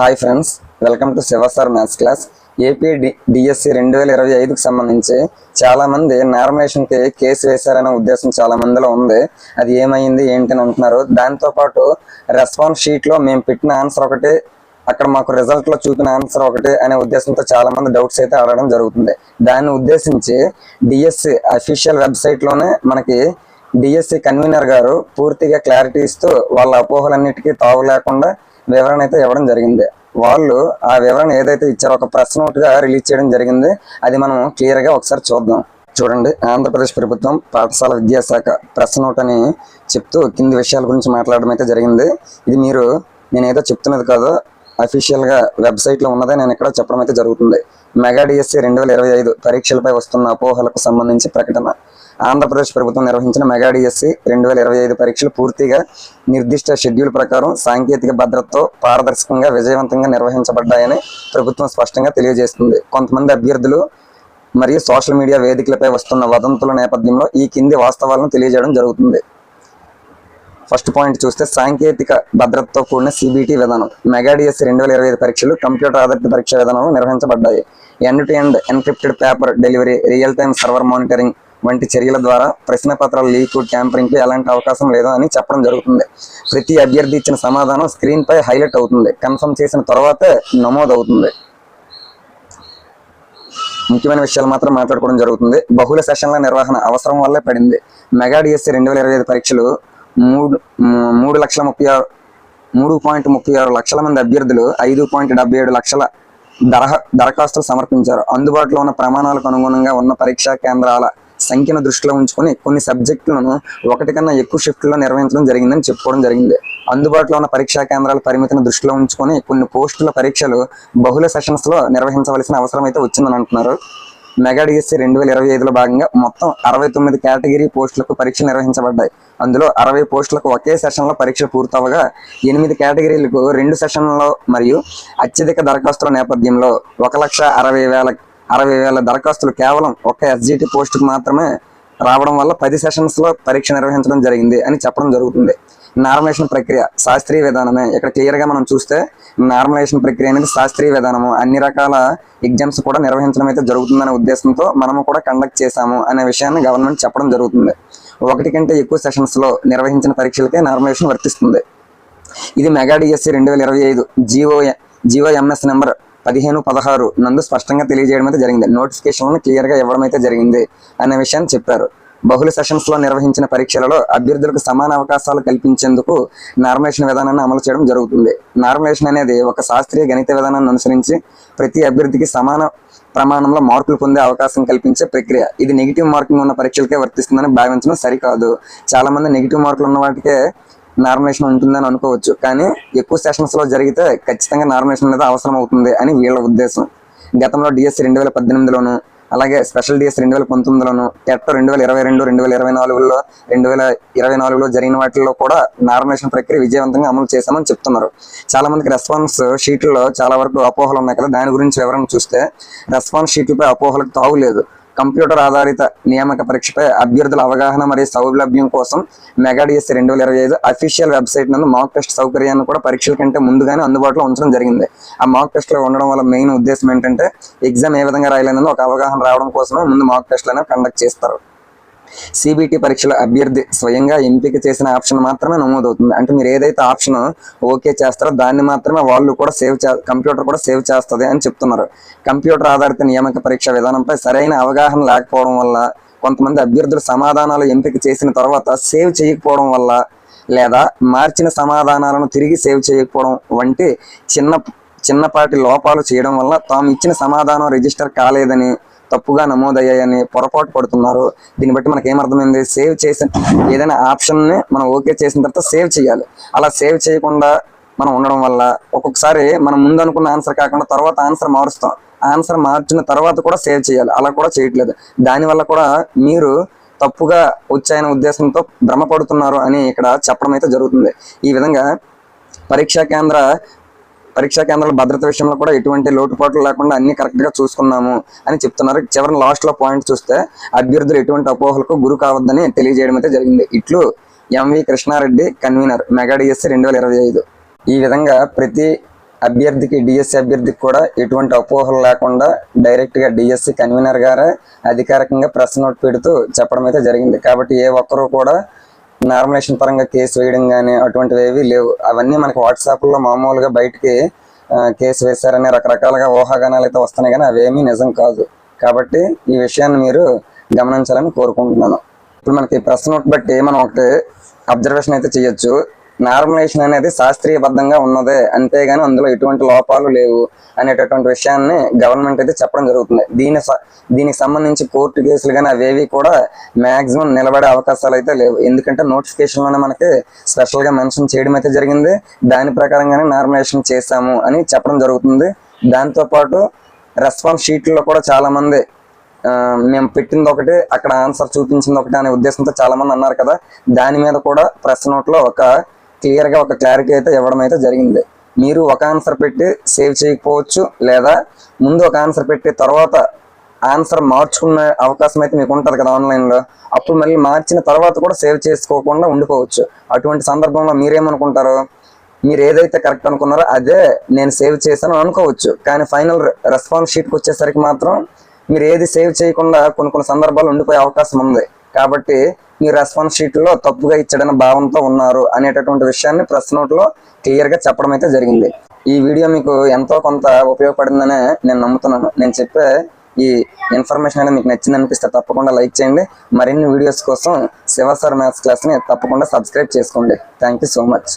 Hi friends welcome to Shiva sir maths class. A P D D S C రెండు వేల ఇరవై ఐదుకు సంబంధించి చాలామంది మంది కేసు వేశారనే ఉద్దేశం చాలా మందిలో ఉంది. అది ఏమైంది ఏంటి అని అంటున్నారు. దాంతో పాటు రెస్పాన్స్ షీట్లో మేము పెట్టిన ఆన్సర్ ఒకటి అక్కడ మాకు రిజల్ట్లో చూపిన ఆన్సర్ ఒకటి అనే ఉద్దేశంతో చాలా మంది డౌట్స్ అయితే అడగడం జరుగుతుంది. దాన్ని ఉద్దేశించి డిఎస్సి అఫీషియల్ వెబ్సైట్లోనే మనకి డిఎస్సి కన్వీనర్ గారు పూర్తిగా క్లారిటీ ఇస్తూ వాళ్ళ అపోహలన్నిటికీ తావు లేకుండా వివరణ అయితే ఇవ్వడం జరిగింది. వాళ్ళు ఆ వివరణ ఏదైతే ఇచ్చారో ఒక ప్రెస్ నోట్గా రిలీజ్ చేయడం జరిగింది. అది మనం క్లియర్గా ఒకసారి చూద్దాం. చూడండి ఆంధ్రప్రదేశ్ ప్రభుత్వం పాఠశాల విద్యాశాఖ ప్రెస్ నోట్ అని చెప్తూ కింది విషయాల గురించి మాట్లాడడం అయితే జరిగింది. ఇది మీరు నేనేదో చెప్తున్నది కాదు అఫీషియల్గా వెబ్సైట్లో ఉన్నదే నేను ఇక్కడ చెప్పడం అయితే జరుగుతుంది. మెగా డిఎస్సి రెండు వేల ఇరవై ఐదు పరీక్షలపై వస్తున్న అపోహలకు సంబంధించి ప్రకటన. ఆంధ్రప్రదేశ్ ప్రభుత్వం నిర్వహించిన మెగా డిఎస్సి రెండు వేల ఇరవై ఐదు పరీక్షలు పూర్తిగా నిర్దిష్ట షెడ్యూల్ ప్రకారం సాంకేతిక భద్రతతో పారదర్శకంగా విజయవంతంగా నిర్వహించబడ్డాయని ప్రభుత్వం స్పష్టంగా తెలియజేస్తుంది. కొంతమంది అభ్యర్థులు మరియు సోషల్ మీడియా వేదికలపై వస్తున్న వదంతుల నేపథ్యంలో ఈ కింది వాస్తవాలను తెలియజేయడం జరుగుతుంది. ఫస్ట్ పాయింట్ చూస్తే సాంకేతిక భద్రతతో కూడిన సిబిటి విధానం. మెగాడిఎస్ రెండు వేల ఇరవై ఐదు పరీక్షలు కంప్యూటర్ ఆధారిత పరీక్ష విధానంలో నిర్వహించబడ్డాయి. End to end encrypted paper delivery real time server monitoring వంటి చర్యల ద్వారా ప్రశ్న పత్రాల లీక్ ట్యాంపరింగ్కి ఎలాంటి అవకాశం లేదు అని చెప్పడం జరుగుతుంది. ప్రతి అభ్యర్థి ఇచ్చిన సమాధానం స్క్రీన్పై హైలైట్ అవుతుంది. కన్ఫర్మ్ చేసిన తర్వాతే నమోదు అవుతుంది ముఖ్యమైన విషయాలు మాత్రం మాట్లాడుకోవడం జరుగుతుంది. బహుళ సెషన్ల నిర్వహణ అవసరం వల్లే పడింది. మెగా డిఎస్సి రెండు వేల ఇరవై ఐదు పరీక్షలు మూడు మూడు లక్షల ముప్పై ఆరు మూడు పాయింట్ ముప్పై ఆరు లక్షల మంది అభ్యర్థులు ఐదు పాయింట్ డెబ్బై ఏడు లక్షల దరహ దరఖాస్తులు సమర్పించారు. అందుబాటులో ఉన్న ప్రమాణాలకు అనుగుణంగా ఉన్న పరీక్షా కేంద్రాల సంఖ్యను దృష్టిలో ఉంచుకొని కొన్ని సబ్జెక్టులను ఒకటి కన్నా ఎక్కువ షిఫ్ట్లో నిర్వహించడం జరిగిందని చెప్పుకోవడం జరిగింది. అందుబాటులో ఉన్న పరీక్షా కేంద్రాల పరిమితిని దృష్టిలో ఉంచుకొని కొన్ని పోస్టుల పరీక్షలు బహుళ సెషన్స్లో నిర్వహించవలసిన అవసరం అయితే వచ్చిందని అంటున్నారు. మెగా డిఎస్సి రెండు వేల ఇరవై ఐదులో భాగంగా మొత్తం అరవై తొమ్మిది కేటగిరీ పోస్టులకు పరీక్షలు నిర్వహించబడ్డాయి. అందులో అరవై పోస్టులకు ఒకే సెషన్లో పరీక్షలు పూర్తవగా ఎనిమిది కేటగిరీలకు రెండు సెషన్లలో మరియు అత్యధిక దరఖాస్తుల నేపథ్యంలో ఒక లక్ష అరవై వేల అరవై వేల దరఖాస్తులు కేవలం ఒక ఎస్జిటి పోస్టుకు మాత్రమే రావడం వల్ల పది సెషన్స్లో పరీక్ష నిర్వహించడం జరిగింది అని చెప్పడం జరుగుతుంది. నార్మలేషన్ ప్రక్రియ శాస్త్రీయ విధానమే. ఇక్కడ క్లియర్గా మనం చూస్తే నార్మలైజేషన్ ప్రక్రియ అనేది శాస్త్రీయ విధానము. అన్ని రకాల ఎగ్జామ్స్ కూడా నిర్వహించడం అయితే జరుగుతుందనే ఉద్దేశంతో మనము కూడా కండక్ట్ చేశాము అనే విషయాన్ని గవర్నమెంట్ చెప్పడం జరుగుతుంది. ఒకటి కంటే ఎక్కువ సెషన్స్లో నిర్వహించిన పరీక్షలకే నార్మలైజేషన్ వర్తిస్తుంది. ఇది మెగా డిఎస్సి రెండు వేల ఇరవై ఐదు జీవో జీవో ఎంఎస్ నెంబర్ పదిహేను పదహారు నందు స్పష్టంగా తెలియజేయడం అయితే జరిగింది. నోటిఫికేషన్లను క్లియర్గా ఇవ్వడం అయితే జరిగింది అనే విషయాన్ని చెప్పారు. బహుళ సెషన్స్లో నిర్వహించిన పరీక్షలలో అభ్యర్థులకు సమాన అవకాశాలు కల్పించేందుకు నార్మలేషన్ విధానాన్ని అమలు చేయడం జరుగుతుంది. నార్మలేషన్ అనేది ఒక శాస్త్రీయ గణిత విధానాన్ని అనుసరించి ప్రతి అభ్యర్థికి సమాన ప్రమాణంలో మార్కులు పొందే అవకాశం కల్పించే ప్రక్రియ. ఇది నెగిటివ్ మార్కింగ్ ఉన్న పరీక్షలకే వర్తిస్తుందని భావించడం సరికాదు. చాలా మంది నెగిటివ్ మార్కులు ఉన్న వాటికే నామినేషన్ ఉంటుందని అనుకోవచ్చు. కానీ ఎక్కువ సెషన్స్లో జరిగితే ఖచ్చితంగా నామినేషన్ అనేది అవసరం అవుతుంది అని వీళ్ళ ఉద్దేశం. గతంలో డిఎస్సి రెండు వేల పద్దెనిమిదిలోను అలాగే స్పెషల్ డిఎస్ రెండు వేల పంతొమ్మిదిలోను టెట్ రెండు వేల ఇరవై రెండు రెండు వేల ఇరవై నాలుగులో రెండు వేల ఇరవై నాలుగులో జరిగిన వాటిల్లో కూడా నామినేషన్ ప్రక్రియ విజయవంతంగా అమలు చేశామని చెప్తున్నారు. చాలా మందికి రెస్పాన్స్ షీట్లలో చాలా వరకు అపోహలు ఉన్నాయి కదా దాని గురించి వివరణ చూస్తే రెస్పాన్స్ షీట్లపై అపోహలకు తాగులేదు కంప్యూటర్ ఆధారిత నియామక పరీక్షపై అభ్యర్థుల అవగాహన మరియు సౌలభ్యం కోసం మెగాడిఎస్సీ రెండు వేల ఇరవై ఐదు అఫీషియల్ వెబ్సైట్ నందు మాక్ టెస్ట్ సౌకర్యాన్ని కూడా పరీక్షల కంటే ముందుగానే అందుబాటులో ఉంచడం జరిగింది. ఆ మాక్ టెస్ట్లో ఉండడం వల్ల మెయిన్ ఉద్దేశం ఏంటంటే ఎగ్జామ్ ఏ విధంగా రాయాలనేది ఒక అవగాహన రావడం కోసమే ముందు మాక్ టెస్ట్లను కండక్ట్ చేస్తారు. సిబిటి పరీక్షల అభ్యర్థి స్వయంగా ఎంపిక చేసిన ఆప్షన్ మాత్రమే నమోదవుతుంది. అంటే మీరు ఏదైతే ఆప్షన్ ఓకే చేస్తారో దాన్ని మాత్రమే వాళ్ళు కూడా సేవ్ చే కంప్యూటర్ కూడా సేవ్ చేస్తుంది అని చెప్తున్నారు. కంప్యూటర్ ఆధారిత నియామక పరీక్ష విధానంపై సరైన అవగాహన లేకపోవడం వల్ల కొంతమంది అభ్యర్థులు సమాధానాలు ఎంపిక చేసిన తర్వాత సేవ్ చేయకపోవడం వల్ల లేదా మార్చిన సమాధానాలను తిరిగి సేవ్ చేయకపోవడం వంటి చిన్న చిన్నపాటి లోపాలు చేయడం వల్ల తాము ఇచ్చిన సమాధానం రిజిస్టర్ కాలేదని తప్పుగా నమోదయ్యాయని పొరపాటు పడుతున్నారు. దీన్ని బట్టి మనకి ఏమర్థమైంది? సేవ్ చేసిన ఏదైనా ఆప్షన్ని మనం ఓకే చేసిన తర్వాత సేవ్ చేయాలి. అలా సేవ్ చేయకుండా మనం ఉండడం వల్ల ఒక్కొక్కసారి మనం ముందు అనుకున్న ఆన్సర్ కాకుండా తర్వాత ఆన్సర్ మారుస్తాం. ఆన్సర్ మార్చిన తర్వాత కూడా సేవ్ చేయాలి. అలా కూడా చేయట్లేదు. దానివల్ల కూడా మీరు తప్పుగా వచ్చాయనే ఉద్దేశంతో భ్రమపడుతున్నారు అని ఇక్కడ చెప్పడం అయితే జరుగుతుంది. ఈ విధంగా పరీక్షా కేంద్ర పరీక్షా కేంద్రాల భద్రత విషయంలో కూడా ఎటువంటి లోటుపాట్లు లేకుండా అన్ని కరెక్ట్గా చూసుకున్నాము అని చెప్తున్నారు. చివరి లాస్ట్లో పాయింట్ చూస్తే అభ్యర్థులు ఎటువంటి అపోహలకు గురి కావద్దని తెలియజేయడం అయితే జరిగింది. ఇట్లు M V Krishna Reddy convener mega D S C రెండు వేల ఇరవై ఐదు. ఈ విధంగా ప్రతి అభ్యర్థికి డిఎస్సి అభ్యర్థికి కూడా ఎటువంటి అపోహలు లేకుండా డైరెక్ట్గా డిఎస్సి కన్వీనర్ గారే అధికారికంగా ప్రెస్ నోట్ పెడుతూ చెప్పడం అయితే జరిగింది. కాబట్టి ఏ ఒక్కరూ కూడా నార్మినేషన్ పరంగా కేసు వేయడం కానీ అటువంటివి ఏవి లేవు. అవన్నీ మనకి వాట్సాప్లో మామూలుగా బయటికి కేసు వేశారని రకరకాలుగా ఊహాగానాలు అయితే వస్తున్నాయి కానీ అవేమీ నిజం కాదు. కాబట్టి ఈ విషయాన్ని మీరు గమనించాలని కోరుకుంటున్నాను. ఇప్పుడు మనకి ప్రశ్న బట్టి మనం ఒకటి అబ్జర్వేషన్ అయితే చేయొచ్చు. నార్మలైజేషన్ అనేది శాస్త్రీయబద్ధంగా ఉన్నదే అంతేగాని అందులో ఎటువంటి లోపాలు లేవు అనేటటువంటి విషయాన్ని గవర్నమెంట్ అయితే చెప్పడం జరుగుతుంది. దీని స- దీనికి సంబంధించి కోర్టు కేసులు కానీ అవేవి కూడా మ్యాక్సిమం నిలబడే అవకాశాలు అయితే లేవు. ఎందుకంటే నోటిఫికేషన్లోనే మనకి స్పెషల్గా మెన్షన్ చేయడం అయితే జరిగింది. దాని ప్రకారంగానే నార్మలైజేషన్ చేశాము అని చెప్పడం జరుగుతుంది. దాంతో పాటు రెస్పాన్స్ షీట్లో కూడా చాలామంది మేము పెట్టింది ఒకటి అక్కడ ఆన్సర్ చూపించింది ఒకటి అనే ఉద్దేశంతో చాలామంది అన్నారు కదా. దాని మీద కూడా ప్రెస్ నోట్లో ఒక క్లియర్గా ఒక క్లారిటీ అయితే ఇవ్వడం అయితే జరిగింది. మీరు ఒక ఆన్సర్ పెట్టి సేవ్ చేయకపోవచ్చు లేదా ముందు ఒక ఆన్సర్ పెట్టి తర్వాత ఆన్సర్ మార్చుకునే అవకాశం అయితే మీకు ఉంటుంది కదా ఆన్లైన్లో. అప్పుడు మళ్ళీ మార్చిన తర్వాత కూడా సేవ్ చేసుకోకుండా ఉండిపోవచ్చు. అటువంటి సందర్భంలో మీరేమనుకుంటారు? మీరు ఏదైతే కరెక్ట్ అనుకున్నారో అదే నేను సేవ్ చేశాను అనుకోవచ్చు. కానీ ఫైనల్ రెస్పాన్స్ షీట్కి వచ్చేసరికి మాత్రం మీరు ఏది సేవ్ చేయకుండా కొన్ని కొన్ని సందర్భాలు ఉండిపోయే అవకాశం ఉంది. కాబట్టి మీ రెస్పాన్స్ షీట్లో తప్పుగా ఇచ్చాడన్న భావంతో ఉన్నారు అనేటటువంటి విషయాన్ని ప్రెస్ నోట్లో క్లియర్గా చెప్పడం అయితే జరిగింది. ఈ వీడియో మీకు ఎంతో కొంత ఉపయోగపడిందనే నేను నమ్ముతున్నాను. నేను చెప్పే ఈ ఇన్ఫర్మేషన్ అనేది మీకు నచ్చింది అనిపిస్తే తప్పకుండా లైక్ చేయండి. మరిన్ని వీడియోస్ కోసం శివ సార్ మ్యాథ్స్ క్లాస్ని తప్పకుండా సబ్స్క్రైబ్ చేసుకోండి. Thank you so much.